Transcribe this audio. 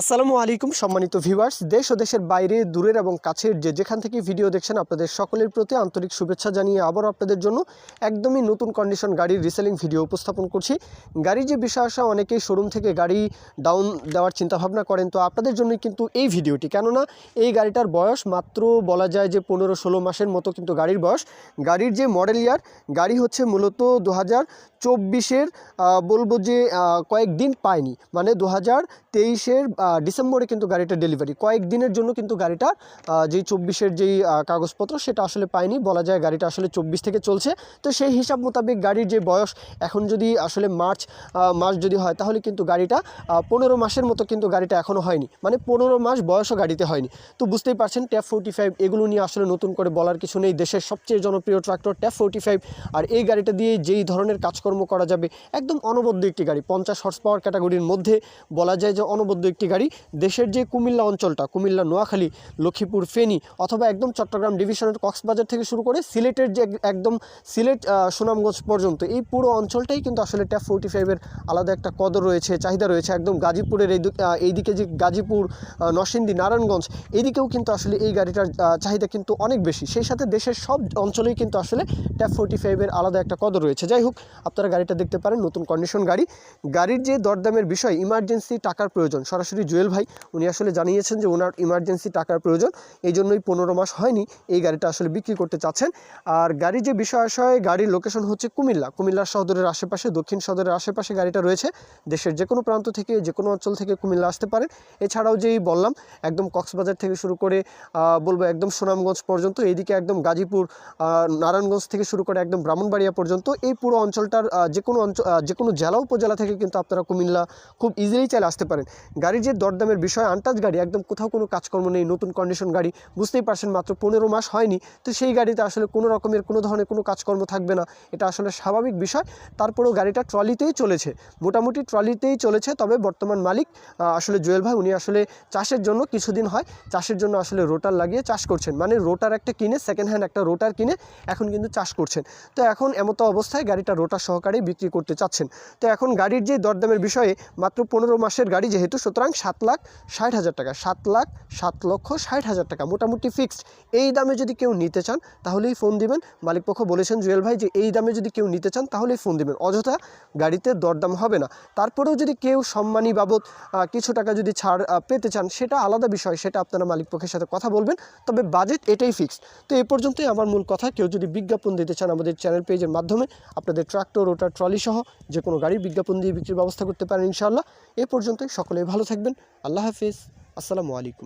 আসসালামু আলাইকুম, সম্মানিত ভিউয়ার্স। দেশ ও দেশের বাইরে, দূরের এবং কাছের যে যেখান থেকে ভিডিও দেখছেন, আপনাদের সকলের প্রতি আন্তরিক শুভেচ্ছা জানিয়ে আবারও আপনাদের জন্য একদমই নতুন কন্ডিশন গাড়ির রিসেলিং ভিডিও উপস্থাপন করছি। গাড়ির যে বিষয় আসা, অনেকেই শোরুম থেকে গাড়ি ডাউন দেওয়ার চিন্তাভাবনা করেন। তো আপনাদের জন্যই কিন্তু এই ভিডিওটি। কেননা, এই গাড়িটার বয়স মাত্র বলা যায় যে পনেরো ষোলো মাসের মতো কিন্তু গাড়ির বয়স। গাড়ির যে মডেল ইয়ার গাড়ি হচ্ছে মূলত দু হাজার চব্বিশের বলব যে কয়েকদিন পায়নি। মানে দু হাজার তেইশের ডিসেম্বরে কিন্তু গাড়িটা ডেলিভারি। কয়েকদিনের জন্য কিন্তু গাড়িটা যেই চব্বিশের যেই কাগজপত্র সেটা আসলে পায়নি। বলা যায় গাড়িটা আসলে চব্বিশ থেকে চলছে। তো সেই হিসাব মোতাবেক গাড়ির যে বয়স, এখন যদি আসলে মার্চ মাস যদি হয়, তাহলে কিন্তু গাড়িটা পনেরো মাসের মতো কিন্তু গাড়িটা এখনও হয়নি। মানে পনেরো মাস বয়সও গাড়িতে হয়নি। তো বুঝতেই পারছেন, ট্যাপ ফোর্টি ফাইভ এগুলো নিয়ে আসলে নতুন করে বলার কিছু নেই। দেশের সবচেয়ে জনপ্রিয় ট্রাক্টর ট্যাপ ফোর্টি ফাইভ। আর এই গাড়িটা দিয়ে যেই ধরনের কাজকর্ম করা যাবে। একদম অনবদ্য একটি গাড়ি। পঞ্চাশ হর্স পাওয়ার ক্যাটাগরির মধ্যে বলা যায় যে অনবদ্য একটি গাড়ি। দেশের যে কুমিল্লা অঞ্চলটা কুমিল্লা নোয়াখালী লক্ষ্মীপুর ফেনী অথবা একদম চট্টগ্রাম ডিভিশনের কক্সবাজার থেকে শুরু করে সিলেটের যে একদম সিলেট সুনামগঞ্জ পর্যন্ত এই পুরো অঞ্চলটাই কিন্তু আসলে ট্যাপ ফোর্টি ফাইভের আলাদা একটা কদর রয়েছে চাহিদা রয়েছে। একদম গাজীপুরের এই এইদিকে যে গাজীপুর আহ, নরসিংদী নারায়ণগঞ্জ এদিকেও কিন্তু আসলে এই গাড়িটার চাহিদা কিন্তু অনেক বেশি। সেই সাথে দেশের সব অঞ্চলেই কিন্তু আসলে ট্যাপ ফোর্টি ফাইভের আলাদা একটা কদর রয়েছে। যাই হোক আপনারা গাড়িটা দেখতে পারেন, নতুন কন্ডিশন গাড়ি। গাড়ির যে দরদামের বিষয় ইমার্জেন্সি টাকার প্রয়োজন। সরাসরি জুয়েল ভাই, উনি আসলে জানিয়েছেন যে ওনার ইমার্জেন্সি টাকার প্রয়োজন। এই জন্যই পনেরো মাস হয়নি এই গাড়িটা আসলে বিক্রি করতে চাচ্ছেন। আর গাড়ির যে বিষয় আশয় গাড়ির লোকেশন হচ্ছে কুমিল্লা। কুমিল্লা সদরের আশেপাশে, দক্ষিণ সদরের আশেপাশে গাড়িটা রয়েছে। দেশের যে কোনো প্রান্ত থেকে, যে কোনো অঞ্চল থেকে কুমিল্লা আসতে পারেন। এছাড়াও যেই বললাম, একদম কক্সবাজার থেকে শুরু করে বলব একদম সুনামগঞ্জ পর্যন্ত, এইদিকে একদম গাজীপুর নারায়ণগঞ্জ থেকে শুরু করে একদম ব্রাহ্মণবাড়িয়া পর্যন্ত, এই পুরো অঞ্চলটার যে কোনো অঞ্চল যে কোনো জেলা, উপজেলা থেকে কিন্তু আপনারা কুমিল্লা খুব ইজিলি চাইলে আসতে পারেন। গাড়ির যে দরদামের বিষয় আনটাচ গাড়ি, একদম কোথাও কোনো কাজকর্ম নেই, নতুন কন্ডিশন গাড়ি, বুঝতেই পারছেন মাত্র পনেরো মাস হয়নি, তো সেই গাড়িতে আসলে কোনো রকমের, কোনো ধরনের কোনো কাজকর্ম থাকবে না, এটা আসলে স্বাভাবিক বিষয়। তারপরেও গাড়িটা ট্রলিতেই চলেছে, মোটামুটি ট্রলিতেই চলেছে, তবে বর্তমান মালিক আসলে জুয়েল ভাই, উনি আসলে চাষের জন্য কিছুদিন হয়, চাষের জন্য আসলে রোটার লাগিয়ে চাষ করছেন। মানে রোটার একটা কিনে সেকেন্ড হ্যান্ড একটা রোটার কিনে এখন কিন্তু চাষ করছেন। তো এখন এমতো অবস্থায় গাড়িটা রোটার সহকারে বিক্রি করতে চাচ্ছেন। তো এখন গাড়ির যে দরদামের বিষয়ে মাত্র পনেরো মাসের গাড়ি যেহেতু, সুতরাং সাত লাখ ষাট হাজার টাকা, সাত লাখ সাত লক্ষ ষাট হাজার টাকা মোটামুটি ফিক্সড এই দামে যদি কেউ নিতে চান, তাহলেই ফোন দিবেন। মালিকপক্ষ বলেছেন জুয়েল ভাই যে এই দামে যদি কেউ নিতে চান, তাহলেই ফোন দিবেন। অযথা গাড়িতে দরদাম হবে না। তারপরেও যদি কেউ সম্মানী বাবদ কিছু টাকা যদি ছাড় পেতে চান, সেটা আলাদা বিষয়, সেটা আপনারা মালিকপক্ষের সাথে কথা বলবেন। তবে বাজেট এটাই ফিক্সড তো এই পর্যন্তই আমার মূল কথা। কেউ যদি বিজ্ঞাপন দিতে চান আমাদের চ্যানেল পেজের মাধ্যমে, আপনাদের ট্রাক্টর ওটার ট্রলি সহ যে কোনো গাড়ির বিজ্ঞাপন দিয়ে বিক্রির ব্যবস্থা করতে পারেন ইনশাআল্লাহ। এ পর্যন্তই সকলে ভালো থাকবেন। আল্লাহ হাফিজ। আসসালামু আলাইকুম।